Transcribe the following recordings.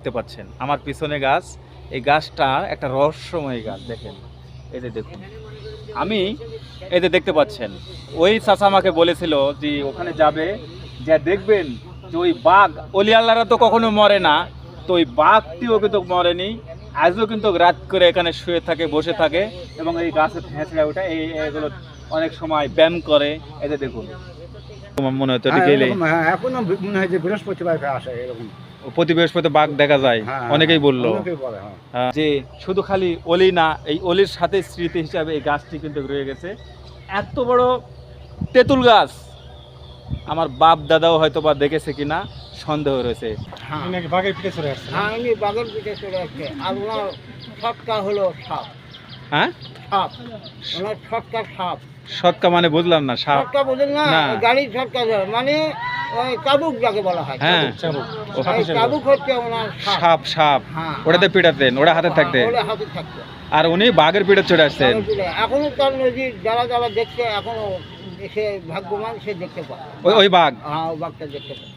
দেখতে পাচ্ছেন। আমার পিছনে গাছ এই গাছটা একটা রহস্যময় গাছ দেখেন। এই যে দেখুন। আমি এই যে দেখতে পাচ্ছেন ওই চাচা আমাকে বলেছিল যে ওখানে যাবে যা দেখবেন যে ওই বাঘ অলি আল্লাহরা তো কখনো মরে না তো ওই বাঘটিও কিন্তু মরেনি আজও কিন্তু রাত করে এখানে শুয়ে থাকে বসে থাকে এবং এই গাছের ফেঁচড়া ওঠে এই এগুলো অনেক সময় ব্যায়াম করে এই যে দেখুন। তোমার মনে হয় হ্যাঁ, গেলে হ্যাঁ, এখনও মনে হয় যে বৃহস্পতিবার আসে এরকম। প্রতি বৃহস্পতি বাঘ দেখা যায়। হ্যাঁ, অনেকেই বলল। অনেকেই হ্যাঁ। যে শুধু খালি অলি না এই অলির সাথে স্মৃতি হিসাবে এই গাছটি কিন্তু রয়ে গেছে। এত বড় তেঁতুল গাছ আমার বাপ দাদাও হয়তো বা দেখেছে কিনা সন্দেহ রয়েছে। হ্যাঁ। বাঘের পিঠে চলে আসছে হ্যাঁ পিঠে চলে আসছে। আর ওনার ছটকা হলো সাপ। হ্যাঁ? সাপ। ওনার ছটকা সাপ। সৎকা মানে বুঝলাম না সাপ। বোঝেন না। গাড়ির ধরে মানে চাবুক যাকে বলা হয় হ্যাঁ চাবুক হচ্ছে ওনার সাপ। সাপ হ্যাঁ ওটাতে পিটাতেন ওটা হাতে থাকতে ওরা হাতে থাকতো আর উনি বাঘের পিঠে চলে আসছেন এখনও তার নদীর যারা যারা দেখছে এখনও সে ভাগ্যবান সে দেখতে পায়। ওই ওই বাঘ। হ্যাঁ ওই বাঘটা দেখতে পায়।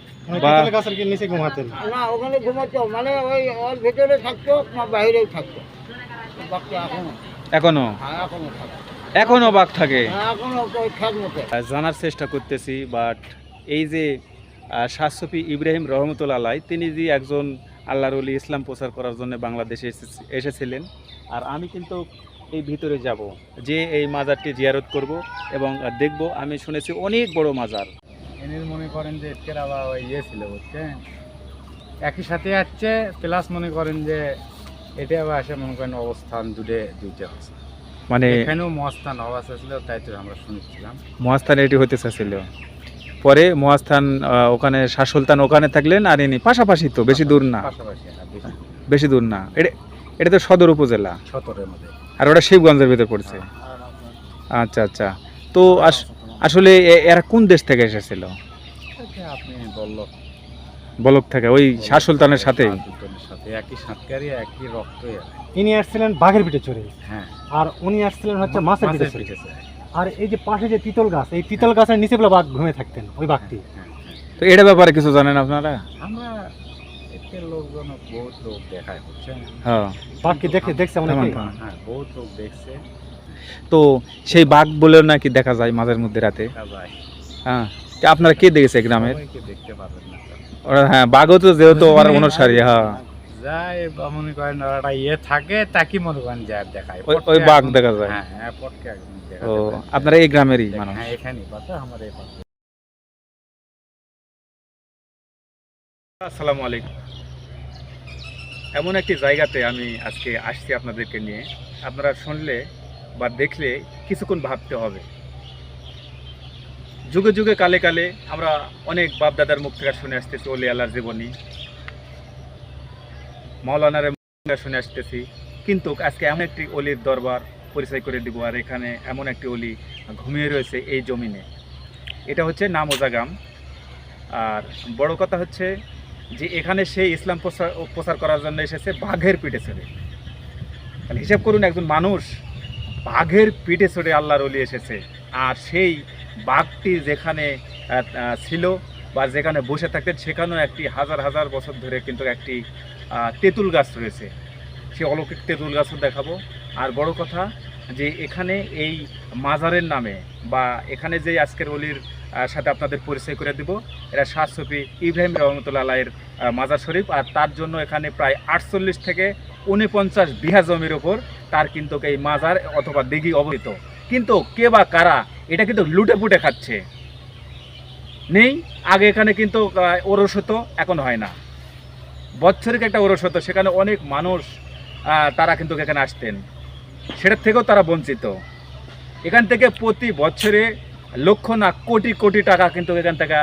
মানে গাছের নিচে ঘুমাতেন? না ওখানে ঘুমাতো। মানে ওই ওর ভেতরে থাকতো না বাইরেও থাকতো। বাঘটা এখনও। এখনও? হ্যাঁ এখনও থাকতো বাঘ থাকে? হ্যাঁ জানার চেষ্টা করতেছি বাট এই যে আহ, শাহসফি ইব্রাহিম রহমতুল্লাহ আলাই তিনি যে একজন আল্লাহর অলি ইসলাম প্রচার করার জন্য বাংলাদেশে এসেছি- এসেছিলেন। আর আমি কিন্তু এই ভিতরে যাব যে এই মাজারটি জিয়ারত করব এবং দেখব আমি শুনেছি অনেক বড় মাজার। এনে মনে করেন যে এর আবার ওই ইয়ে ছিল বুঝছেন একই সাথে আসছে প্লাস মনে করেন যে এটা আবার আসে মনে করেন অবস্থান দূরে দুইটা আছে মানে এখানেও মস্তান অবস্থা ছিল তাই তো আমরা শুনেছিলাম। মহাস্থান এটি হতে চাচ্ছিল পরে মহাস্থান ওখানে শাহ সুলতান ওখানে থাকলেন আর ইনি। পাশাপাশি তো বেশি দূর না। হ্যাঁ, বেশি দূর। না। এটা এটা তো সদর উপজেলা। আর ওটা শিবগঞ্জের ভিতর পড়ছে। আচ্ছা আচ্ছা। তো আস- আসলে এ- এরা কোন দেশ থেকে এসেছিল? আপনি বলল। বলক থেকে ওই শাহ সুলতানের সাথে একই সাঁতকারি একই রক্তই ইনি আসছিলেন বাঘের পিঠে চড়ে। হ্যাঁ। আর উনি আসছিলেন হচ্ছে মাছের পিঠে পিঠে চড়ে। আর এই যে পাশে যে তিতল গাছ এই তিতল গাছের নিচে বলে বাঘ ঘুমিয়ে থাকতেন ওই বাঘটি। হ্যাঁ, হ্যাঁ। তো এটা ব্যাপারে কিছু জানেন আপনারা? আমরা এতে লোকজন বহুত লোক দেখায় বুঝছেন হ্যাঁ। বাঘকে দেখে দেখছে অনেকে? থামান, থামান। হ্যাঁ বহুত লোক দেখছে। তো সেই বাঘ বলেও নাকি দেখা যায় মাঝের মধ্যে রাতে? দেখা যায়। হ্যাঁ। তো আপনারা কে দেখেছে গ্রামের? সবাইকে দেখতে পারবেন না তো। ওরা হ্যাঁ বাঘও তো যেহেতু ওর অনুসারী হ্যাঁ। যায় বা মনে করেন ওরা ইয়ে থাকে তাকে মনে করেন যায় দেখায়। ওই- পটকে ওই বাঘ একদম- দেখা যায়। হ্যাঁ হ্যাঁ পটকে একদম। দেখা ও আপনারা এই গ্রামেরই মানুষ? হ্যাঁ এখানেই পাতা আমাদের এই পাশে। আসসালামু আলাইকুম। এমন একটি জায়গাতে আমি আজকে আসছি আপনাদেরকে নিয়ে। আপনারা শুনলে বা দেখলে কিছুক্ষণ ভাবতে হবে। যুগে যুগে কালে কালে আমরা অনেক বাপদাদার মুখ থেকে শুনে আসতেছি ওলি আল্লাহর জীবনী। মাওলানার মুখ থেকে শুনে আসতেছি। কিন্তু আজকে এমন একটি অলির দরবার পরিচয় করে দিব। আর এখানে এমন একটি অলি ঘুমিয়ে রয়েছে এই জমিনে। এটা হচ্ছে নামোজাগাম আর বড় কথা হচ্ছে যে এখানে সে ইসলাম প্রচার প্রচার করার জন্য এসেছে বাঘের পিঠে চড়ে। তাহলে হিসাব করুন, একজন মানুষ বাঘের পিঠে চড়ে আল্লাহর অলি এসেছে। আর সেই বাঘটি যেখানে ছিল বা যেখানে বসে থাকতেন, সেখানেও একটি হাজার হাজার বছর ধরে কিন্তু একটি তেঁতুল গাছ রয়েছে। সে অলৌকিক তেঁতুল গাছও দেখাবো। আর বড় কথা যে এখানে এই মাজারের নামে বা এখানে যে আজকের অলির সাথে আপনাদের পরিচয় করে দিব, এরা শাহ সফি ইব্রাহিম রহমতুল্লাহ আলাইয়ের মাজার শরীফ। আর তার জন্য এখানে প্রায় আটচল্লিশ থেকে উনপঞ্চাশ বিঘা জমির ওপর তার কিন্তু এই মাজার অথবা দিঘি অবহিত কিন্তু কে বা কারা, এটা কিন্তু লুটে পুটে খাচ্ছে। নেই, আগে এখানে কিন্তু ওরস হতো, এখন হয় না। বৎসরিক একটা ওরস হতো, সেখানে অনেক মানুষ তারা কিন্তু এখানে আসতেন। সেটার থেকেও তারা বঞ্চিত। এখান থেকে প্রতি বছরে লক্ষ না কোটি কোটি টাকা কিন্তু এখান থেকে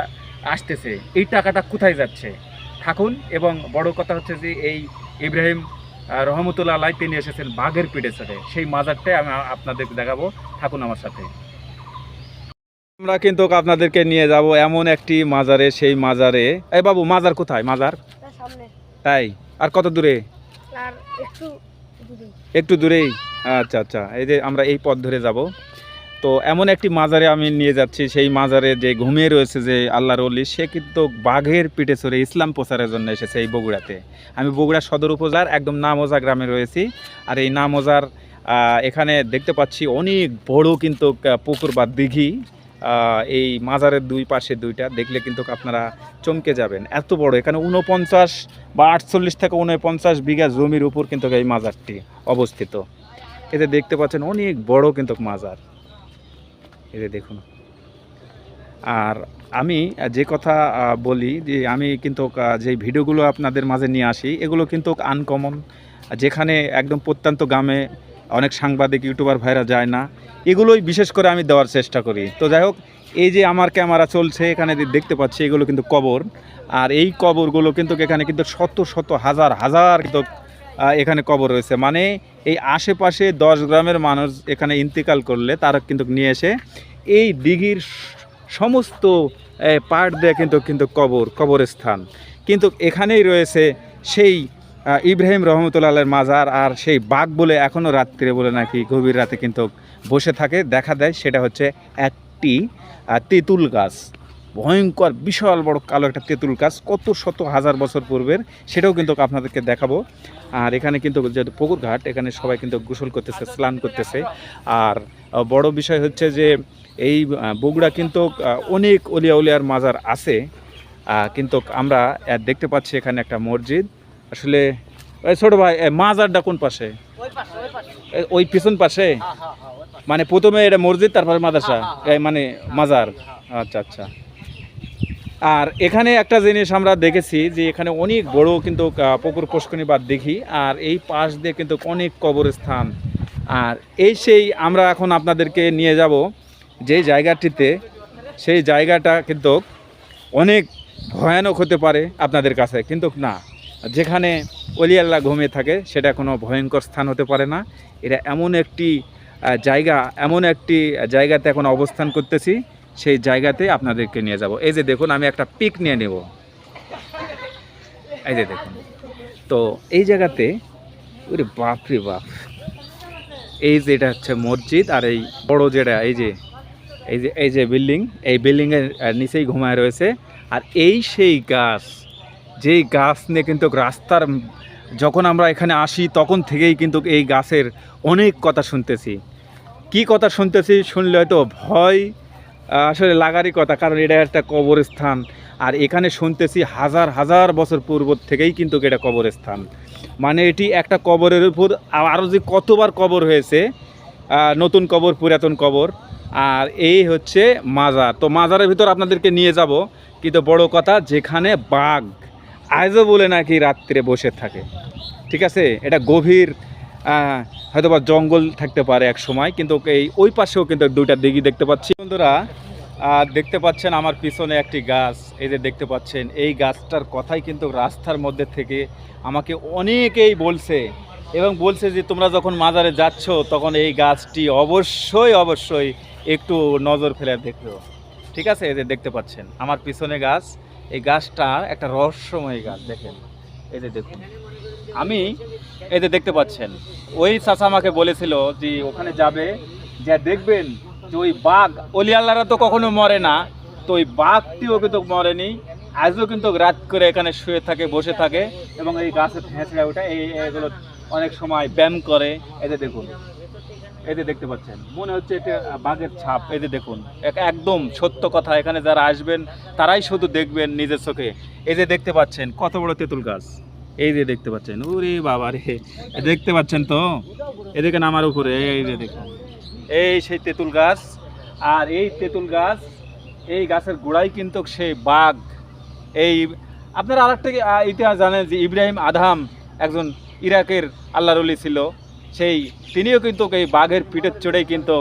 আসতেছে। এই টাকাটা কোথায় যাচ্ছে? থাকুন এবং বড় কথা হচ্ছে যে এই ইব্রাহিম রহমতুল্লাহ আলাই তিনি এসেছেন বাঘের পিঠে চড়ে। সেই মাজারটাই আমি আপনাদের দেখাবো। থাকুন আমার সাথে। আমরা কিন্তু আপনাদেরকে নিয়ে যাব এমন একটি মাজারে সেই মাজারে। এই বাবু মাজার কোথায়? মাজার? তাই? আর কত দূরে? আর একটু দূরে। একটু দূরেই। আচ্ছা আচ্ছা। এই যে আমরা এই পথ ধরে যাব। তো এমন একটি মাজারে আমি নিয়ে যাচ্ছি, সেই মাজারে যে ঘুমিয়ে রয়েছে যে আল্লাহর অলি সে কিন্তু বাঘের পিঠে চড়ে ইসলাম প্রচারের জন্য এসেছে এই বগুড়াতে। আমি বগুড়া সদর উপজেলার একদম নামোজা গ্রামে রয়েছি আর এই নামোজার এখানে দেখতে পাচ্ছি অনেক বড় কিন্তু পুকুর বা দিঘি। এই মাজারের দুই পাশে দুইটা, দেখলে কিন্তু আপনারা চমকে যাবেন। এত বড়, এখানে উনপঞ্চাশ বা আটচল্লিশ থেকে উনপঞ্চাশ বিঘা জমির উপর কিন্তু এই মাজারটি অবস্থিত। এতে দেখতে পাচ্ছেন, অনেক বড় কিন্তু মাজার। এতে দেখুন। আর আমি যে কথা বলি যে আমি কিন্তু যে ভিডিওগুলো আপনাদের মাঝে নিয়ে আসি, এগুলো কিন্তু আনকমন যেখানে একদম প্রত্যন্ত গ্রামে অনেক সাংবাদিক, ইউটিউবার ভাইরা যায় না। এগুলোই বিশেষ করে আমি দেওয়ার চেষ্টা করি। তো যাই হোক, এই যে আমার ক্যামেরা চলছে, এখানে দেখতে পাচ্ছি, এগুলো কিন্তু কবর। আর এই কবরগুলো কিন্তু এখানে কিন্তু শত শত, হাজার হাজার কিন্তু এখানে কবর রয়েছে। মানে এই আশেপাশে দশ গ্রামের মানুষ এখানে ইন্তেকাল করলে তারা কিন্তু নিয়ে এসে এই দিঘির সমস্ত পার্ট দিয়ে কিন্তু কিন্তু কবর, কবরস্থান। কিন্তু এখানেই রয়েছে সেই ইব্রাহিম রহমতুল্লাহের মাজার আর সেই বাঘ বলে এখনও রাত্রে বলে নাকি গভীর রাতে কিন্তু বসে থাকে। দেখা দেয় সেটা হচ্ছে একটি তেঁতুল গাছ। ভয়ঙ্কর, বিশাল বড় কালো একটা তেঁতুল গাছ। কত শত হাজার বছর পূর্বের, সেটাও কিন্তু আপনাদেরকে দেখাবো। আর এখানে কিন্তু যেহেতু পুকুর ঘাট, এখানে সবাই কিন্তু গোসল করতেছে, স্নান করতেছে। আর বড় বিষয় হচ্ছে যে এই বগুড়া কিন্তু অনেক অলিয়া উলিয়ার মাজার আছে। কিন্তু আমরা দেখতে পাচ্ছি এখানে একটা মসজিদ। আসলে, এই ছোট ভাই মাজারটা কোন পাশে? ওই পিছন পাশে? মানে প্রথমে এটা মসজিদ, তারপরে মাদ্রাসা মানে মাজার। আচ্ছা আচ্ছা। আর এখানে একটা জিনিস আমরা দেখেছি যে এখানে অনেক বড় কিন্তু পুকুর পুষ্করণী বাদ দেখি, আর এই পাশ দিয়ে কিন্তু অনেক কবরস্থান। আর এই সেই আমরা এখন আপনাদেরকে নিয়ে যাব, যে জায়গাটিতে, সেই জায়গাটা কিন্তু অনেক ভয়ানক হতে পারে আপনাদের কাছে, কিন্তু না। যেখানে অলিয়াল্লাহ ঘুমিয়ে থাকে, সেটা কোনো ভয়ঙ্কর স্থান হতে পারে না। এটা এমন একটি জায়গা, এমন একটি জায়গাতে এখন অবস্থান করতেছি, সেই জায়গাতে আপনাদেরকে নিয়ে যাব। এই যে দেখুন, আমি একটা পিক নিয়ে নেব। এই যে দেখুন। তো এই জায়গাতে, ওরে বাপ রে বাপ। এই যে এটা হচ্ছে মসজিদ, আর এই বড় যেটা, এই যে এই যে এই যে বিল্ডিং, এই বিল্ডিংয়ের নিচেই ঘুমায় রয়েছে। আর এই সেই গাছ যেই গাছ নিয়ে কিন্তু রাস্তার যখন আমরা এখানে আসি, তখন থেকেই কিন্তু এই গাছের অনেক কথা শুনতেছি। কি কথা শুনতেছি? শুনলে হয়তো ভয় আসলে লাগারই কথা, কারণ এটা একটা কবরস্থান। আর এখানে শুনতেছি হাজার হাজার বছর পূর্ব থেকেই কিন্তু এটা কবরস্থান। মানে এটি একটা কবরের উপর আরও যে কতবার কবর হয়েছে নতুন কবর, পুরাতন কবর, আর এই হচ্ছে মাজার। তো মাজারের ভিতর আপনাদেরকে নিয়ে যাব, কিন্তু বড় কথা, যেখানে বাঘ আজও বলে নাকি রাত্রে বসে থাকে। ঠিক আছে? এটা গভীর আহ, হয়তোবা জঙ্গল থাকতে পারে এক সময় কিন্তু এই ওই পাশেও কিন্তু দুইটা দিঘি দেখতে পাচ্ছি। বন্ধুরা দেখতে পাচ্ছেন আমার পিছনে একটি গাছ। এই যে দেখতে পাচ্ছেন এই গাছটার কথাই কিন্তু রাস্তার মধ্যে থেকে আমাকে অনেকেই বলছে এবং বলছে যে তোমরা যখন মাজারে যাচ্ছ তখন এই গাছটি অবশ্যই অবশ্যই একটু নজর ফেলে দেখো। ঠিক আছে? এই যে দেখতে পাচ্ছেন আমার পিছনে গাছ। এই গাছটা একটা রহস্যময় গাছ, দেখেন। এই যে দেখুন। আমি এই যে দেখতে পাচ্ছেন, ওই চাচা আমাকে বলেছিল যে ওখানে যাবে, যা দেখবেন যে ওই বাঘ, অলিয়াল্লারা তো কখনো মরে না, তো ওই বাঘটিও কিন্তু মরেনি, আজও কিন্তু রাত করে এখানে শুয়ে থাকে, বসে থাকে এবং এই গাছে হেঁচড়ে ওঠে। এই এগুলো অনেক সময় ব্যায়াম করে। যে দেখুন এই যে দেখতে পাচ্ছেন। মনে হচ্ছে এটা বাঘের ছাপ। এই যে দেখুন, এক- একদম সত্য কথা। এখানে যারা আসবেন, তারাই শুধু দেখবেন নিজের চোখে। এই যে দেখতে পাচ্ছেন, কত বড় তেঁতুল গাছ। এই যে দেখতে পাচ্ছেন, ওরে বাবা রে। দেখতে পাচ্ছেন তো? এদিকে নামার উপরে, এই যে দেখুন। এই সেই তেঁতুল গাছ। আর এই তেঁতুল গাছ, এই গাছের গোড়ায় কিন্তু সেই বাঘ। এই, আপনারা আরেকটা ইতিহাস জানেন যে ইব্রাহিম আধাম একজন ইরাকের আল্লাহর অলি ছিল। সেই তিনিও কিন্তু এই বাঘের পিঠের চড়েই কিন্তু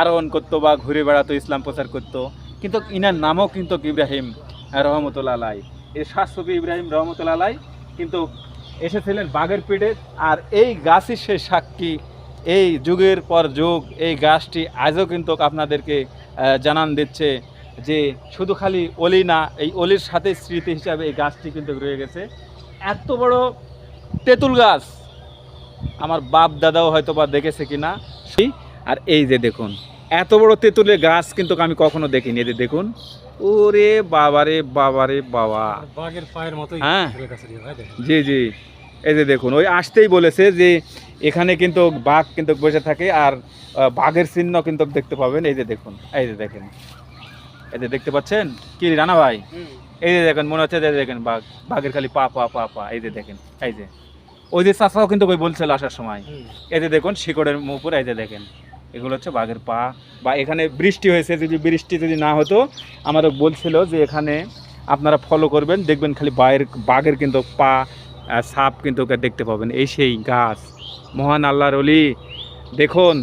আরোহণ করতো বা ঘুরে বেড়াতো, ইসলাম প্রচার করতো। কিন্তু ইনার নামও কিন্তু ইব্রাহিম রহমতুল্লাহ আলাই। এই শাশ্বতী ইব্রাহিম রহমতুল্লাহ আলাই, কিন্তু এসেছিলেন বাঘের পিঠে। আর এই গাছই সে সাক্ষী। এই যুগের পর যুগ, এই গাছটি আজও কিন্তু আপনাদেরকে জানান দিচ্ছে যে শুধু খালি অলি না, এই অলির সাথে স্মৃতি হিসাবে এই গাছটি কিন্তু রয়ে গেছে। এত বড় তেঁতুল গাছ আমার বাপ দাদাও হয়তো বা দেখেছে কিনা। সেই আর এই যে দেখুন এত বড় তেঁতুলের গাছ কিন্তু আমি কখনো দেখিনি এদের দেখুন। ওরে বাবারে বাবারে বাবা বাঘের পায়ের মতোই হ্যাঁ। দেখেন। জি জি। এই যে দেখুন ওই আসতেই বলেছে যে এখানে কিন্তু বাঘ কিন্তু বসে থাকে আর বাঘের চিহ্ন কিন্তু দেখতে পাবেন। এই যে দেখুন এই যে দেখেন। এই যে দেখতে পাচ্ছেন? কি রানা ভাই? এই যে দেখেন মনে হচ্ছে দেখেন বাঘ। বাঘের খালি পা পা পা পা। এই যে দেখেন এই যে। ওই যে চাষাও কিন্তু ওই বলছিল আসার সময়। এই যে দেখুন শিকড়ের উপর এই যে দেখেন। এগুলো হচ্ছে বাঘের পা। বা এখানে বৃষ্টি হয়েছে যদি বৃষ্টি যদি না হতো আমাদের বলছিল যে এখানে আপনারা ফলো করবেন দেখবেন খালি বাঘের বাঘের কিন্তু পা সাপ কিন্তু ওকে দেখতে পাবেন। এই সেই গাছ। মহান আল্লাহর অলি দেখুন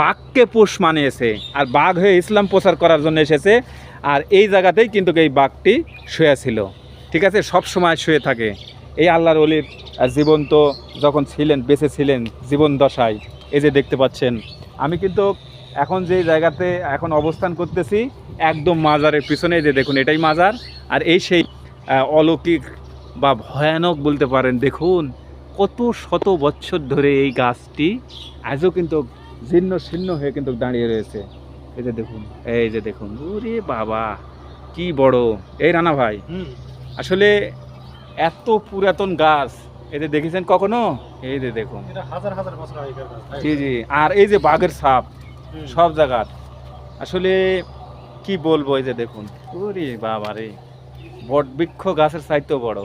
বাঘকে পোষ মানিয়েছে আর বাঘ হয়ে ইসলাম প্রচার করার জন্য এসেছে আর এই জায়গাতেই কিন্তু এই বাঘটি শুয়ে ছিল। ঠিক আছে? সব সময় শুয়ে থাকে। এই আল্লাহর অলির জীবন্ত যখন ছিলেন বেঁচে ছিলেন জীবন দশায় এই যে দেখতে পাচ্ছেন। আমি কিন্তু এখন যে জায়গাতে এখন অবস্থান করতেছি একদম মাজারের পিছনে যে দেখুন এটাই মাজার। আর এই সেই অলৌকিক বা ভয়ানক বলতে পারেন দেখুন কত শত বছর ধরে এই গাছটি আজও কিন্তু জীর্ণ শীর্ণ হয়ে কিন্তু দাঁড়িয়ে রয়েছে। এই যে দেখুন এই যে দেখুন ওরে বাবা কি বড়। এই রানা ভাই। আসলে এত পুরাতন গাছ। এদের দেখেছেন কখনো? এই যে দেখুন। হাজার হাজার বছর। জি জি। আর এই যে বাঘের সাপ সব জায়গার আসলে কি বলব এই যে দেখুন। ওরে বাবা রে। বট বৃক্ষ গাছের চাইতেও বড়।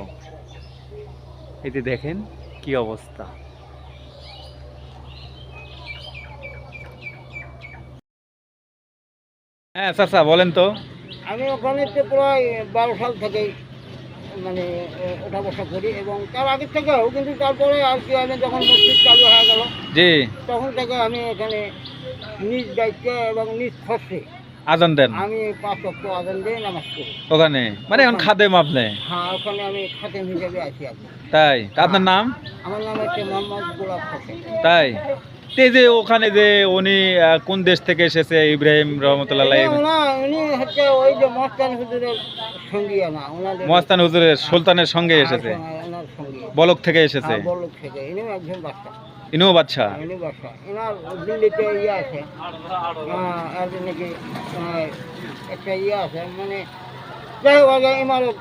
এই যে দেখেন কি অবস্থা। হ্যাঁ স্যার স্যার বলেন তো। আমি ওখানে প্রায় বারো সাল থেকেই মানে ওঠা বসা করি এবং তার আগের থেকেও কিন্তু তারপরে আর কি আমি যখন মসজিদ চালু হয়ে গেল জি। তখন থেকে আমি এখানে নিজ দায়িত্ব এবং নিজ খরচে আজান দেন। আমি পাঁচ অক্ট আদান দিয়ে নামাজ পড়ি। ওখানে? মানে এখন খাদেম আপনি? হ্যাঁ ওখানে আমি খাতেম হিসেবে আছি তাই? আপনার নাম? আমার নাম হচ্ছে মোহাম্মদ গোলাপ হোসেন। তাই? তো যে ওখানে যে উনি কোন দেশ থেকে এসেছে ইব্রাহিম রহমতুল্লাহ মস্তান হুজুরের সুলতানের সঙ্গে এসেছে। হ্যাঁ, ওনার সঙ্গী। বলক থেকে এসেছে। হ্যাঁ, ইনিও বাচ্চা দিল্লিতে ইয়ে আছে। নাকি একটা ইয়ে আছে মানে যাই হোক ইমারত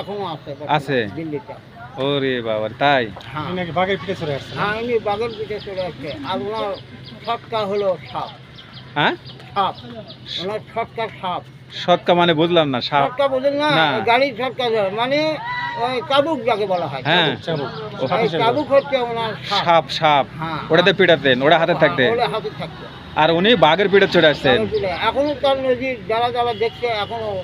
এখনও আছে আছে? দিল্লিতে। ওরে বাবা তাই? হ্যাঁ। নাকি বাঘের পিঠে চলে আসছে? হ্যাঁ ইনি বাগের পিঠে চলে আসছে। আর ওনার ছটকা হলো সাপ। হ্যাঁ? সাপ। ওনার ছটকা সাপ। সৎকা মানে বুঝলাম না সাপ। ছটকা বুঝলেন না। গাড়ির ধরে, মানে চাবুক যাকে বলা হয় হ্যাঁ। চাবুক। ও, হচ্ছে ওনার সাপ। সাপ হ্যাঁ। ওটাতে পিটাতেন ওটা হাতে থাকতে। ওটা হাতে থাকতো। আর উনি বাঘের পিঠে চলে আসছেন। এখনও তার নজির যারা যারা দেখছে এখনও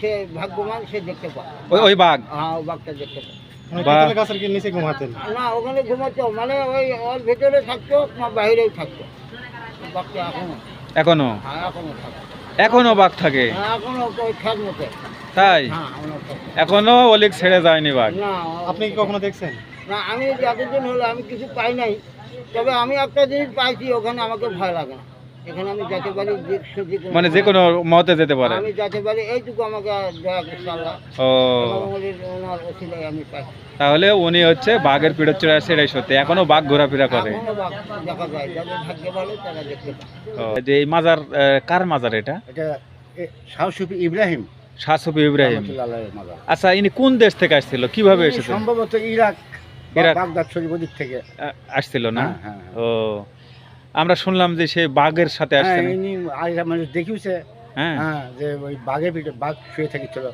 সে ভাগ্যবান সে দেখতে পায়। ওই ওই বাঘ? হ্যাঁ ওই বাঘটা দেখতে পায়। উনি বাহ। গাছের কি নিচে ঘুমাতেন? না ওখানে ঘুমাতো মানে ওই ওর ভেতরে থাকতো না বাইরেও থাকতো। বাঘটা এখনও? এখনও? হ্যাঁ এখনও থাকতো এখনও বাঘ থাকে? এখনও মতো। তাই? হ্যাঁ এখনও অলিক ছেড়ে যায়নি বাঘ? আপনি কি কখনো দেখছেন? না আমি যতদিন হলো আমি কিছু পাই নাই। তবে আমি একটা জিনিস পাইছি ওখানে আমাকে ভয় লাগে না। এখানে আমি যেতে পারি যে যে কোনো মানে যে কোনো মতে যেতে পারে। আমি যেতে পারি এইটুকু আমাকে দয়া করছে আল্লাহ। ও। ওনার ওসিলাই আমি পাই। তাহলে উনি হচ্ছে বাঘের চলে আসছে এটাই সত্যি। এখনও বাঘ ঘোরাফেরা করে। এখনও বাঘ দেখা যায়। যাদের ভাগ্যে ভালো তারা দেখতে পায়। ও, যে এই মাজার কার মাজার এটা? এটা শাহসুফি ইব্রাহিম। শাহসফি ইব্রাহিম। আচ্ছা ইনি কোন দেশ থেকে আসছিল? কীভাবে এসেছে সম্ভবত ইরাক ইরাক। বাগদাদ শরীফ থেকে আসছিল না? হ্যাঁ, হ্যাঁ, হ্যাঁ। ও। আমরা শুনলাম যে সে বাঘের সাথে আসছে হ্যাঁ আগে মানে দেখিয়েছে। হ্যাঁ। হ্যাঁ যে ওই বাঘের বাঘ শুয়ে থাকিছিল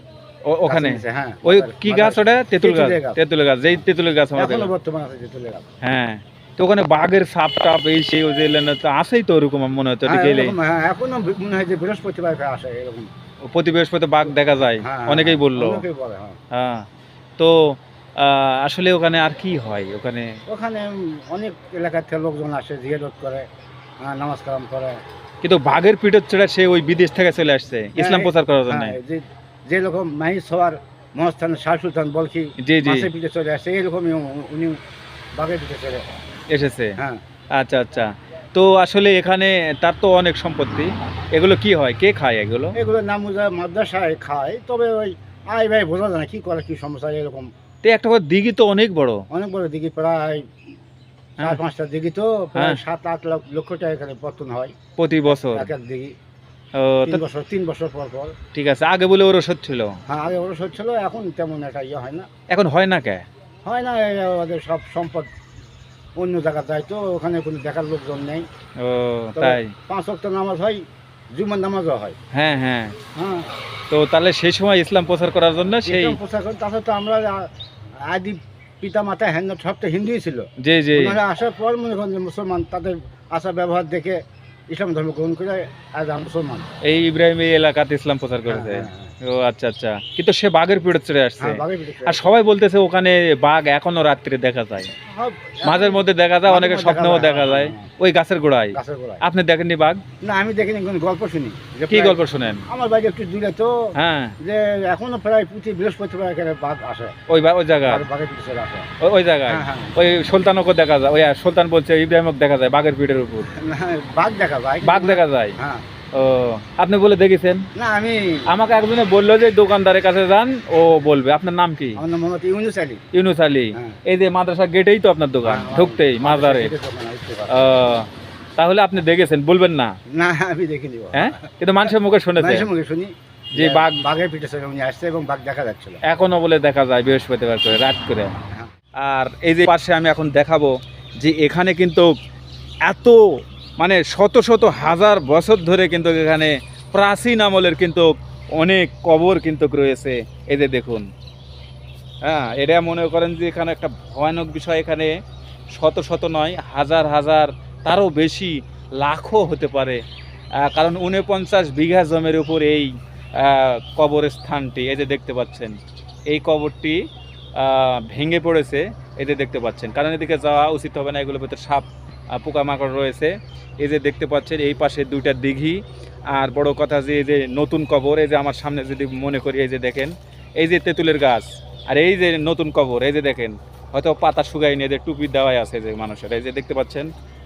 ওখানে? হ্যাঁ। ওই কি গাছ ওটা? তেঁতুল গাছ। তেঁতুলের গাছ। যেই তেঁতুলের গাছ আমাদের। বর্তমান আছে তেঁতুলের গাছ। হ্যাঁ। তো ওখানে বাঘের সাপ টাপ এই সেই ওই তো আসেই তো ওরকম মনে হ্যাঁ, গেলে হ্যাঁ এখনও মনে হয় যে বৃহস্পতিবার আসে এরকম। প্রতি বৃহস্পতি বাঘ দেখা যায় অনেকেই বলল। হ্যাঁ। তো আসলে ওখানে আর কি হয়? ওখানে ওখানে অনেক এলাকার থেকে লোকজন আসে জিয়ারত করে হ্যাঁ, নামাজ কালাম করে। কিন্তু বাঘের পিঠের চড়া সে ওই বিদেশ থেকে চলে আসছে ইসলাম প্রচার করার জন্য। হ্যাঁ, যে রকম মাহিস হওয়ার মহাস্থান শাহ সুলতান বলকি জি জি। পিঠে চলে আসে এইরকমই উনি বাঘের পিঠে চলে এসেছে? হ্যাঁ। আচ্ছা আচ্ছা। তো আসলে এখানে তার তো অনেক সম্পত্তি। এগুলো কি হয়? কে খায় এগুলো? এগুলো নামুজা মাদ্রাসায় খায় তবে ওই আয় ভাই বোঝা যায় না কি করে কি সমস্যা এরকম তো একটা করে দিঘি তো অনেক বড়। অনেক বড় দিকে প্রায় চার হ্যাঁ। পাঁচটা দিঘি তো প্রায় হ্যাঁ। সাত আট লক্ষ টাকা এখানে পতন হয়। প্রতি বছর? এক এক দিঘি। তিন বছর তিন বছর পর পর। ঠিক আছে আগে বলে ওর ওষুধ ছিল? হ্যাঁ আগে ওরা হচ্ছিল এখন তেমন একটা ইয়ে হয় না। এখন হয় না কে? হয় না ওদের সব সম্পদ অন্য জায়গা যায় তো ওখানে কোনো দেখার লোকজন নেই। ও তাই? পাঁচ অক্ট নামাজ হয় জুমার নামাজও হয়। হ্যাঁ হ্যাঁ। হ্যাঁ। তো তাহলে সেই সময় ইসলাম প্রচার করার জন্য সেই প্রচার তাছাড়া তো আমরা আদি পিতা মাতা হেন সব তো হিন্দুই ছিল। যে যে ওনারা আসার পর মনে করেন যে মুসলমান তাদের আসা ব্যবহার দেখে ইসলাম ধর্ম গ্রহণ করে আজ মুসলমান। এই ইব্রাহিম এই এলাকাতে ইসলাম প্রচার করেছে। হ্যাঁ, হ্যাঁ, ও আচ্ছা আচ্ছা। কিন্তু সে বাঘের পিড়ে চড়ে আসছে। হ্যাঁ, আর সবাই বলতেছে ওখানে বাঘ এখনও রাত্রে দেখা যায়। মাঝের মধ্যে দেখা যায় অনেকের স্বপ্নেও দেখা যায়, হ্যাঁ, ওই গাছের গোড়ায়। আপনি দেখেননি বাঘ? না আমি দেখিনি গল্প শুনি। কি গল্প শুনেন? আমার বাড়ি একটু দূরে তো হ্যাঁ। যে এখনও প্রায় প্রতি বৃহস্পতিবার এখানে বাঘ আসে। ওই ওই জায়গা ওই- ওই জায়গায়? হ্যাঁ হ্যাঁ। ওই সুলতানকে দেখা যায় ওই সুলতান বলছে ইব্রাহিমকে দেখা যায় বাঘের পিঠের উপর। বাঘ দেখা যায়। বাঘ দেখা যায়? হ্যাঁ। ও আপনি বলে দেখেছেন? না আমি আমাকে একজনে বলল যে দোকানদারের কাছে যান ও বলবে। আপনার নাম কি? আমার নাম মোহাম্মদ ইউনুস আলী। ইউনুস আলী। হ্যাঁ। এই যে মাদ্রাসা গেটেই তো আপনার দোকান হ্যাঁ, ঢুকতেই মাজারে। দোকান। ও, তাহলে আপনি দেখেছেন বলবেন না? না আমি দেখিনি। হ্যাঁ? কিন্তু মানুষের মুখে মানুষের মুখে শুনি। যে বাঘ বাঘের পিঠে উনি আসছে এবং বাঘ দেখা যাচ্ছিল। এখনও বলে দেখা যায় বৃহস্পতিবার করে রাত করে। হ্যাঁ। আর এই যে পাশে আমি এখন দেখাবো যে এখানে কিন্তু এত মানে শত শত হাজার বছর ধরে কিন্তু এখানে প্রাচীন আমলের কিন্তু অনেক কবর কিন্তু রয়েছে। এই যে দেখুন। হ্যাঁ এটা মনে করেন যে এখানে একটা ভয়ানক বিষয়। এখানে শত শত নয়, হাজার হাজার, তারও বেশি লাখও হতে পারে। কারণ উনপঞ্চাশ বিঘা জমির উপর এই কবরস্থানটি, এই যে দেখতে পাচ্ছেন। এই কবরটি ভেঙে পড়েছে যে দেখতে পাচ্ছেন। কারণ এদিকে যাওয়া উচিত হবে না, এগুলোর ভিতরে সাপ পোকামাকড় রয়েছে এই যে দেখতে পাচ্ছেন এই পাশে দুইটা দিঘি আর বড় কথা যে এই যে নতুন কবর এই যে আমার সামনে যদি মনে করি এই যে দেখেন এই যে তেঁতুলের গাছ আর এই যে নতুন কবর এই যে দেখেন হয়তো পাতা শুকাই নিয়ে যে টুপি দেওয়াই আছে যে মানুষের এই যে দেখতে পাচ্ছেন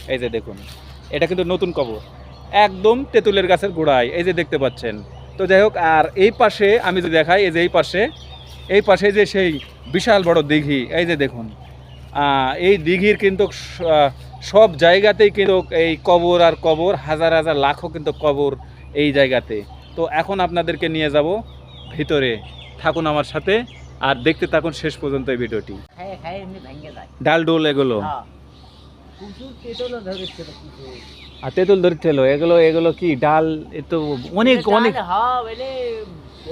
এই যে দেখুন এটা কিন্তু নতুন কবর একদম তেঁতুলের গাছের গোড়ায় এই যে দেখতে পাচ্ছেন তো যাই হোক আর এই পাশে আমি যদি দেখাই এই যে এই পাশে এই পাশে যে সেই বিশাল বড় দিঘি এই যে দেখুন এই দিঘির কিন্তু সব জায়গাতেই কিন্তু এই কবর আর কবর হাজার হাজার লাখও কিন্তু কবর এই জায়গাতে। তো এখন আপনাদেরকে নিয়ে যাব ভিতরে থাকুন আমার সাথে আর দেখতে থাকুন শেষ পর্যন্ত এই ভিডিওটি। ভেঙে যায়। ডাল ডোল এগুলো? হ্যাঁ। আর তেঁতুল ধরছিল এগুলো এগুলো কি ডাল? এ তো অনেক অনেক। হ্যাঁ,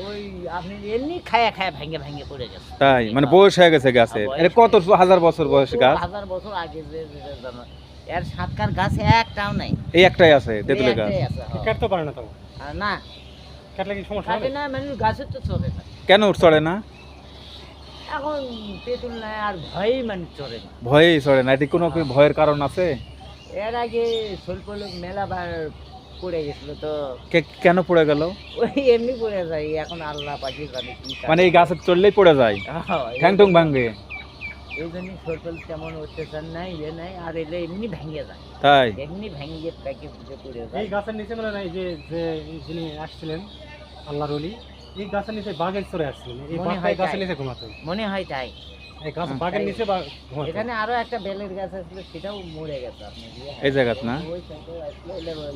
ওই আপনি এমনি খায়া খায়া ভেঙে ভেঙে পড়ে গেছে। তাই মানে বয়স হয়ে গেছে গাছের এটা কত হাজার বছর বয়স গাছ? হাজার বছর আগে যে এর সাতকার গাছ একটাও নাই। এই একটাই আছে তেঁতুলের গাছ একটাই আছে, হ্যাঁ। কাটতে পারে না তো। না। কাটলে কি সমস্যা হবে? না মানে গাছের তো চলে না। কেন চড়ে না? এখন তেঁতুল নাই আর ভয়ই মানে চলে না। ভয়েই চড়ে না। এটি কোনো ভয়ের কারণ আছে? এর আগে স্বল্প লোক মেলা বার পড়ে গেছিল তো। কে- কেন পড়ে গেল? ওই এমনি পড়ে যায় এখন আল্লাহ পাখি জানে কি মানে এই গাছের চড়লেই পড়ে যায়? হ্যাঁ, ঠ্যাং টুং ভাঙ্গে এই জন্য তেমন অত্যাচার নাই ইয়ে নাই আর এলে এমনি ভেঙে যায়। তাই? এমনি ভেঙে প্যাকে পুজো করে এই যায়। গাছের নিচে মানে নাই যে যে যিনি আসছিলেন আল্লাহর অলি এই গাছের নিচে বাঘের চড়ে আসছিলেন। এই মনে হয় এই গাছের নিচে ঘুমাতো। মনে হয় তাই। এই গাছ হুম, বাঘের তাই। নিচে বা ঘুমাতো এখানে আরও একটা বেলের গাছ আসলে সেটাও মরে গেছে আপনার হয়ে। এই জায়গাত না?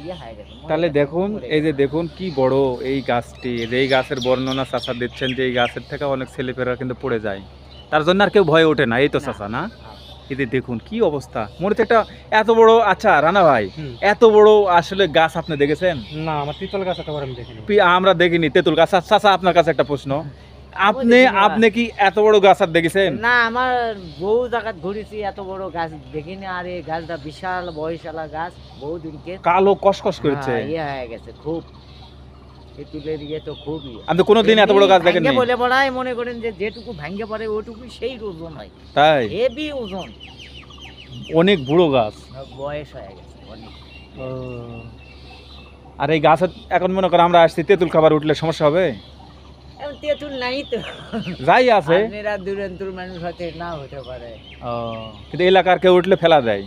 ইয়ে হয়ে তাহলে দেখুন এই যে দেখুন কি বড় এই গাছটি। এই যে এই গাছের বর্ণনা চাষা দিচ্ছেন যে এই গাছের থেকে অনেক ছেলেপেরা কিন্তু পড়ে যায়। তার জন্য আর কেউ ভয়ে ওঠে না এই তো। চাষা না? এই যে দেখুন কি অবস্থা। মনে হচ্ছে একটা এত বড় আচ্ছা রানা ভাই এত বড় আসলে গাছ আপনি দেখেছেন? না আমার তিতল গাছ আমরা দেখিনি তেঁতুল গাছ। আচ্ছা, চাচা আপনার কাছে একটা প্রশ্ন। আপনি আপনি কি এত বড় গাছ আর দেখেছেন? না আমার বহু জায়গায় ঘুরেছি এত বড় গাছ দেখিনি আর এই গাছটা বিশাল বয়সালা গাছ বহুদিনকে কালো কসকস করছে। হ্যাঁ, ইয়ে হয়ে গেছে খুব। তেঁতুলের ইয়ে তো খুব আপনি কোনোদিন এত বড় গাছ দেখেননি? বলে পড়ায় মনে করেন যে যেটুকু ভেঙে পড়ে ওটুকু সেই ওজন হয়। তাই? হেভি ওজন। অনেক বুড়ো গাছ। বয়স হয়ে গেছে অনেক। আর এই গাছের এখন মনে করেন আমরা আসছি তেঁতুল খাবার উঠলে সমস্যা হবে? তেঁতুল নাই তো। যাই আছে। আপনারা দূরান্তর মানুষ হতে না হতে পারে। ও, কিন্তু এলাকার কেউ উঠলে ফেলা দেয়।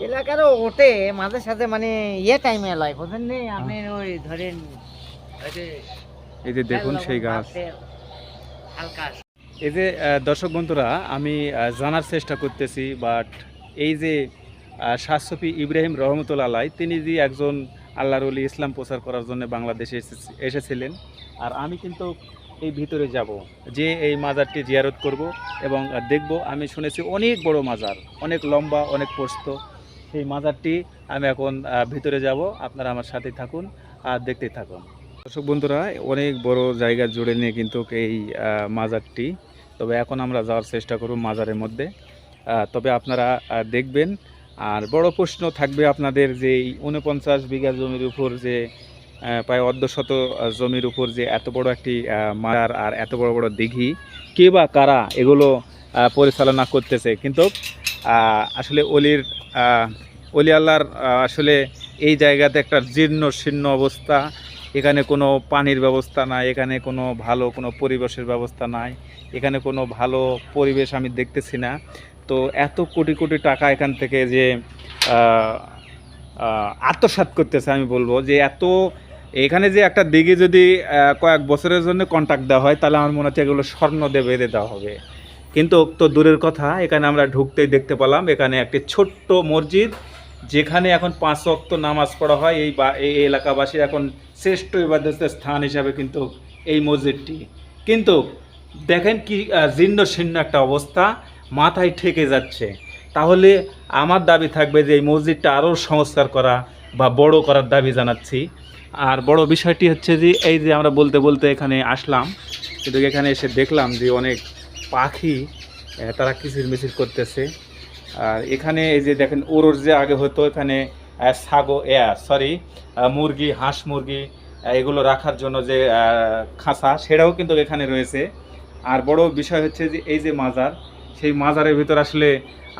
এলাকারও ওঠে মাঝে সাথে মানে ইয়ে টাইমে লয় বুঝেন নেই আপনি ওই ধরেন এই যে দেখুন সেই গাছ। হালকা এই যে দর্শক বন্ধুরা আমি জানার চেষ্টা করতেছি বাট এই যে শাহসফি ইব্রাহিম রহমতুল্লা আলাই তিনি যে একজন আল্লাহর ইসলাম প্রচার করার জন্য বাংলাদেশে এসেছি- এসেছিলেন। আর আমি কিন্তু এই ভিতরে যাব। যে এই মাজারটি জিয়ারত করব এবং দেখব আমি শুনেছি অনেক বড় মাজার অনেক লম্বা অনেক প্রস্ত সেই মাজারটি আমি এখন ভিতরে যাব। আপনারা আমার সাথে থাকুন আর দেখতে থাকুন। দর্শক বন্ধুরা অনেক বড় জায়গা জুড়ে নিয়ে কিন্তু এই মাজারটি। তবে এখন আমরা যাওয়ার চেষ্টা করব মাজারের মধ্যে। তবে আপনারা দেখবেন। আর বড় প্রশ্ন থাকবে আপনাদের যে এই উনপঞ্চাশ বিঘা জমির উপর যে প্রায় অর্ধশত জমির উপর যে এত বড় একটি মাজার আর এত বড় বড় দিঘি, কে বা কারা এগুলো পরিচালনা করতেছে? কিন্তু আসলে অলির অলি আল্লাহর আসলে এই জায়গাতে একটা জীর্ণ শীর্ণ অবস্থা। এখানে কোনো পানির ব্যবস্থা নাই, এখানে কোনো ভালো কোনো পরিবেশের ব্যবস্থা নাই, এখানে কোনো ভালো পরিবেশ আমি দেখতেছি না। তো এত কোটি কোটি টাকা এখান থেকে যে আত্মসাৎ করতেছে আমি বলব, যে এত এখানে যে একটা দিঘি যদি কয়েক বছরের জন্য কন্ট্যাক্ট দেওয়া হয়, তাহলে আমার মনে হচ্ছে এগুলো স্বর্ণ দিয়ে বেঁধে দেওয়া হবে। কিন্তু তো দূরের কথা, এখানে আমরা ঢুকতেই দেখতে পেলাম, এখানে একটি ছোট্ট মসজিদ, যেখানে এখন পাঁচ অক্ত নামাজ পড়া হয়। এই বা, এই এলাকাবাসীর এখন শ্রেষ্ঠ ইবাদতের স্থান হিসাবে কিন্তু এই মসজিদটি। কিন্তু দেখেন কি জীর্ণ শীর্ণ একটা অবস্থা, মাথায় ঠেকে যাচ্ছে। তাহলে আমার দাবি থাকবে যে এই মসজিদটা আরও সংস্কার করা বা বড় করার দাবি জানাচ্ছি। আর বড় বিষয়টি হচ্ছে যে, এই যে আমরা বলতে বলতে এখানে আসলাম, কিন্তু এখানে এসে দেখলাম যে অনেক পাখি তারা কিচির মিচির করতেছে। আর এখানে এই যে দেখেন, ওরর যে আগে হতো, এখানে ছাগল সরি মুরগি, হাঁস মুরগি এগুলো রাখার জন্য যে খাঁচা, সেটাও কিন্তু এখানে রয়েছে। আর বড় বিষয় হচ্ছে যে, এই যে মাজার, সেই মাজারের ভিতর আসলে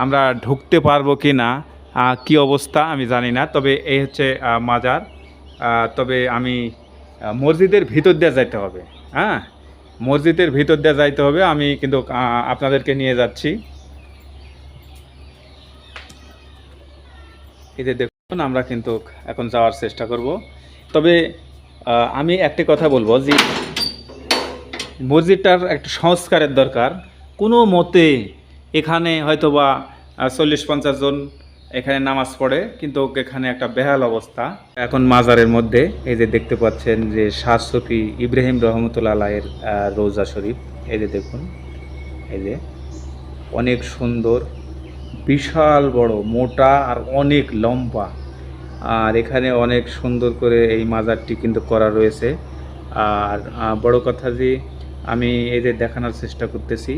আমরা ঢুকতে পারব কি না কি অবস্থা আমি জানি না, তবে এই হচ্ছে মাজার। তবে আমি মসজিদের ভিতর দিয়ে যাইতে হবে। হ্যাঁ? মসজিদের ভিতর দিয়ে যাইতে হবে। আমি কিন্তু আপনাদেরকে নিয়ে যাচ্ছি। এই যে দেখুন, আমরা কিন্তু এখন যাওয়ার চেষ্টা করব। তবে আমি একটি কথা বলব যে, মসজিদটার একটা সংস্কারের দরকার। কোনো মতে এখানে হয়তোবা চল্লিশ পঞ্চাশ জন এখানে নামাজ পড়ে, কিন্তু এখানে একটা বেহাল অবস্থা। এখন মাজারের মধ্যে, এই যে দেখতে পাচ্ছেন যে শাহ সফি ইব্রাহিম রহমতুল্লাহ আলাহের রোজা শরীফ, এই যে দেখুন, এই যে অনেক সুন্দর, বিশাল বড়, মোটা আর অনেক লম্বা। আর এখানে অনেক সুন্দর করে এই মাজারটি কিন্তু করা রয়েছে। আর বড় কথা যে, আমি এই যে দেখানোর চেষ্টা করতেছি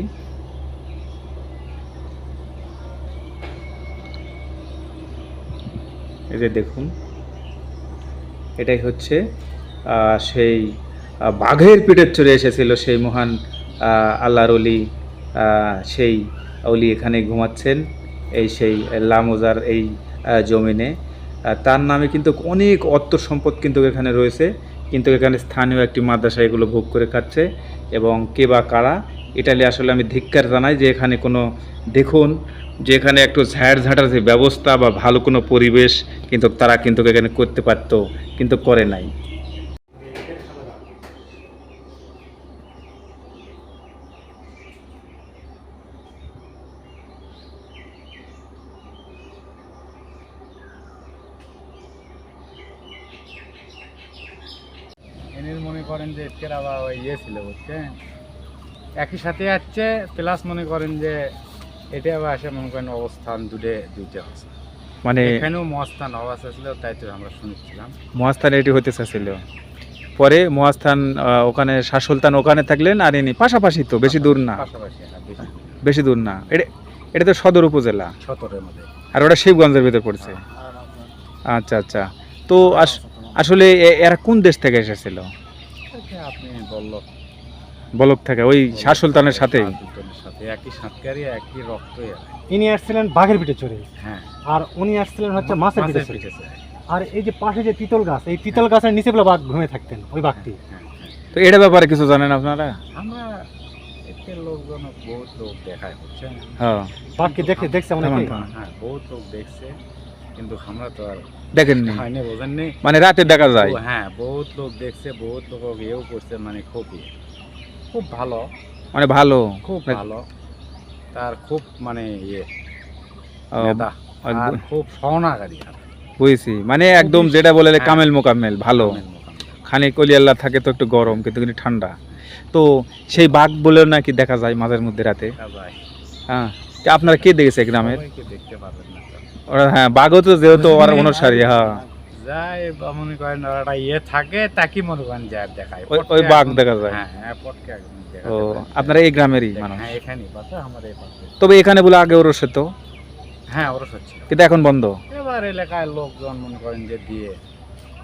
এই যে দেখুন, এটাই হচ্ছে সেই বাঘের পিঠের চড়ে এসেছিল সেই মহান আল্লাহর অলি সেই অলি এখানে ঘুমাচ্ছেন, এই সেই লামোজার এই জমিনে। তার নামে কিন্তু অনেক অর্থ সম্পদ কিন্তু এখানে রয়েছে, কিন্তু এখানে স্থানীয় একটি মাদ্রাসা এগুলো ভোগ করে খাচ্ছে, এবং কে বা কারা ইটালি আসলে আমি ধিক্কার জানাই যে এখানে কোনো, দেখুন, যে এখানে একটু ঝাড় ঝাঁটার যে ব্যবস্থা বা ভালো কোনো পরিবেশ কিন্তু তারা কিন্তু এখানে করতে পারতো, কিন্তু করে নাই। মনে করেন যে ওই ইয়ে ছিল বুঝছেন? একই সাথে যাচ্ছে প্লাস মনে করেন যে এটা আবার আসে মনে করেন অবস্থান দুটে দুইটা আছে মানে এখানেও মহাস্থান অবস্থা ছিল তাই তো আমরা শুনেছিলাম। মহাস্থান এটি হতে চাচ্ছিল পরে মহাস্থান ওখানে শাহ সুলতান ওখানে থাকলেন আর ইনি পাশাপাশি তো বেশি দূর না। হ্যাঁ, বেশি দূর। না। এটা এটা তো সদর উপজেলা। সদরের মধ্যে। আর ওটা শিবগঞ্জের ভিতর পড়ছে। আচ্ছা আচ্ছা। তো আস- আসলে এরা কোন দেশ থেকে এসেছিল? আপনি বলল। বলক থাকে ওই শাহ সুলতানের সাথেই। সাথে একই সাঁতকারি একই রক্তই ইনি আসছিলেন বাঘের পিঠে চড়ে। হ্যাঁ। আর উনি আসছিলেন হচ্ছে মাছের পিঠে চড়ে। আর এই যে পাশে যে তিতল গাছ এই তিতল গাছের নিচে বলে বাঘ ঘুমিয়ে থাকতেন ওই বাঘটি। হ্যাঁ, হ্যাঁ। তো এটা ব্যাপারে কিছু জানেন আপনারা? আমরা লোকজন বহুত লোক দেখায় হ্যাঁ। বাঘকে দেখে দেখছে অনেকে হ্যাঁ বহুত লোক দেখছে কিন্তু আমরা তো আর দেখেননি। বোঝেননি। মানে রাতে দেখা যায়। হ্যাঁ বহুত লোক দেখছে বহুত লোক ইয়েও করছে মানে খুবই খুব ভালো। মানে ভালো? খুব ভালো। তার খুব মানে ইয়ে নেতা। আর খুব সহনাকারী বুঝছি। মানে একদম যেটা বলে হ্যাঁ। কামেল মোকামেল ভালো। খানিক কলিয়াল্লা থাকে তো একটু গরম কিন্তু কিন্তু ঠান্ডা। তো সেই বাঘ বলেও নাকি দেখা যায় মাঝের মধ্যে রাতে। হ্যাঁ আপনারা কে দেখেছে গ্রামের। ওরা হ্যাঁ বাঘও তো যেহেতু ওর অনুসারী হ্যাঁ। যাই বা মনে করেন ওরা ইয়ে থাকে তাকে মনে করেন যে আর দেখায়? ওই- বাঘ দেখা যায়। হ্যাঁ হ্যাঁ পটকে ও আপনারা এই গ্রামেরই মানুষ। হ্যাঁ এখানেই পাশে আমাদের এই পাশে তবে এখানে বলে আগে ওরস তো হ্যাঁ ওরা হচ্ছে কিন্তু এখন বন্ধ? এবার এলাকায় লোকজন মনে করেন যে দিয়ে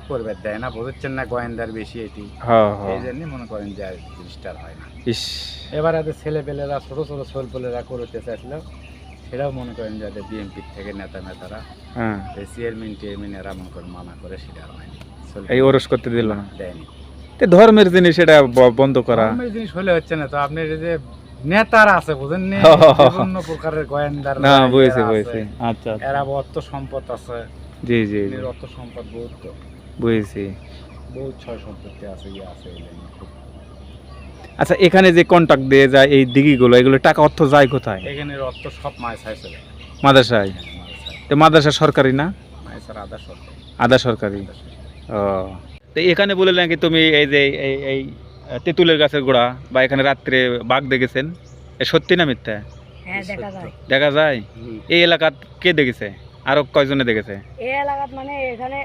করবে দেয় না বুঝছেন না গোয়েন্দার বেশি এটি। হ্যাঁ হ্যাঁ। এই জন্যই মনে করেন যে জিনিসটা হয় না। ইস। এবার এদের ছেলেপেলেরা ছোট ছোট ছেলেপেলেরা করতে চাইছিল। সেটাও মনে করেন যে বিএনপির থেকে নেতা নেতারা। হ্যাঁ। চেয়ারম্যান টিয়ারম্যান এরা মনে করেন মানা করে সেটা আর হয়নি। এই ওরস করতে দিল না? দেয়নি। তো ধর্মের জিনিস এটা বন্ধ করা। ধর্মের জিনিস হলে হচ্ছে না তো আপনি যে নেতারা আছে বুঝেন নি? বিভিন্ন প্রকারের গোয়েন্দার না বুঝেছি বুঝেছি। আচ্ছা আচ্ছা। এরা অর্থ সম্পদ আছে। জি জি জি। অর্থ সম্পদ বহুত। বুঝেছি। বহুত ছয় সম্পত্তি আছে ইয়ে আছে খুব আচ্ছা এখানে যে কন্ট্যাক্ট দিয়ে যায় এই দিঘিগুলো এগুলো টাকা অর্থ যায় কোথায়? এখানে অর্থ সব মাছ হয় মাদ্রাসায় তো মাদ্রাসা সরকারি না? আদা আধা সরকারি। ও। তো এখানে বলে নাকি তুমি এই যে এই এই তেঁতুলের গাছের গোড়া বা এখানে রাত্রে বাঘ দেখেছেন? এ সত্যি না মিথ্যা? হ্যাঁ দেখা যায়। দেখা যায়? এই এলাকাত কে দেখেছে? আরও কয়জনে দেখেছে? এই এলাকাত মানে এখানে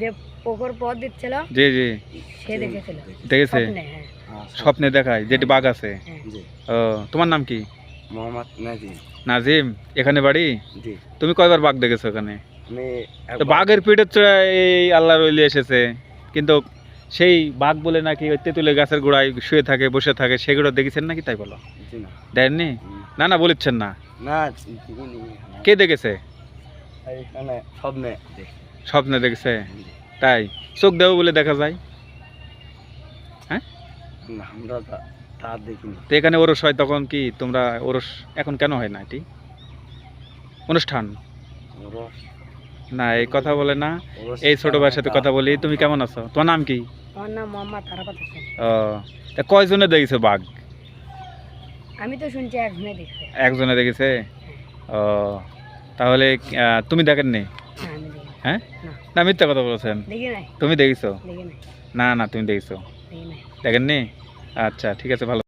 যে পুকুর পথ দিচ্ছিল জি জি। সে দেখেছিল। দেখেছে। স্বপ্নে, হ্যাঁ দেখায় যেটি বাঘ আছে। হ্যাঁ। ও তোমার নাম কি? মোহাম্মদ নাজিম। নাজিম এখানে বাড়ি? তুমি কয়বার বাঘ দেখেছ এখানে? বাঘের পিঠে এই আল্লাহ রইলি এসেছে কিন্তু সেই বাঘ বলে নাকি ওই তেঁতুলের গাছের গোড়ায় শুয়ে থাকে বসে থাকে সেগুলো দেখেছেন নাকি তাই বলো? দেননি? না না বলেছেন না। কে দেখেছে? স্বপ্নে স্বপ্নে দেখেছে? তাই চোখ দেবো বলে দেখা যায়। আমরা তা দেখিনি। তো এখানে ওরস হয় তখন কি তোমরা ওরস এখন কেন হয় না এটি? অনুষ্ঠান? না এই কথা বলে না। এই ছোট ভাইয়ের সাথে কথা বলি। তুমি কেমন আছো? তোমার নাম কি? আমার নাম মোহাম্মদ তারাপত হোসেন। ও তা কয়জনে দেখেছ বাঘ? আমি তো শুনছি একজনে দেখছে। একজনে দেখেছে? ও তাহলে আহ, তুমি দেখেননি? হ্যাঁ আমি দেখি হ্যাঁ? না। না মিথ্যা কথা বলেছেন। দেখি নাই। তুমি দেখেছ? দেখি নাই। না না তুমি দেখেছ। দেখি নাই। দেখেননি? আচ্ছা ঠিক আছে ভালো